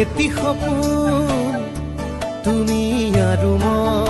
এটি সপোন তুমি আৰু মই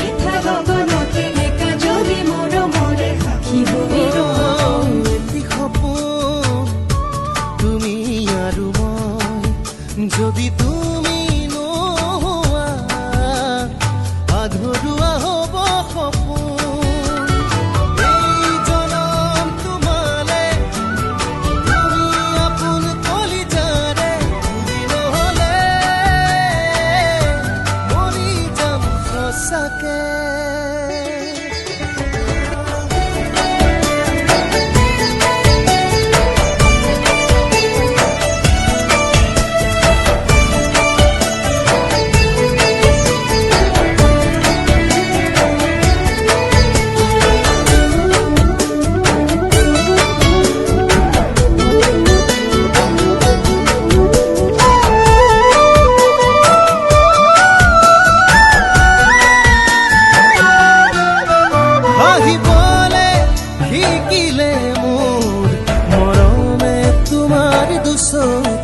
শিকিলে মোৰ মরমে তোমাৰ দুচকুতে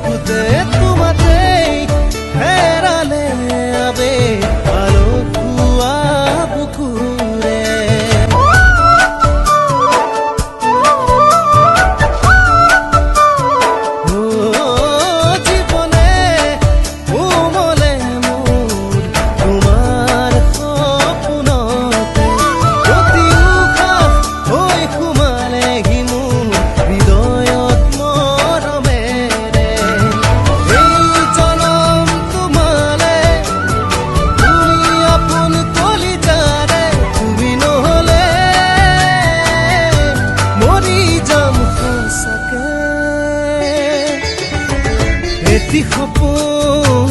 এটি সপোন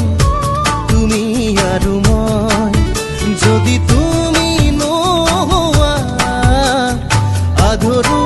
তুমি আৰু মই। যদি তুমি নোৱা আধৰু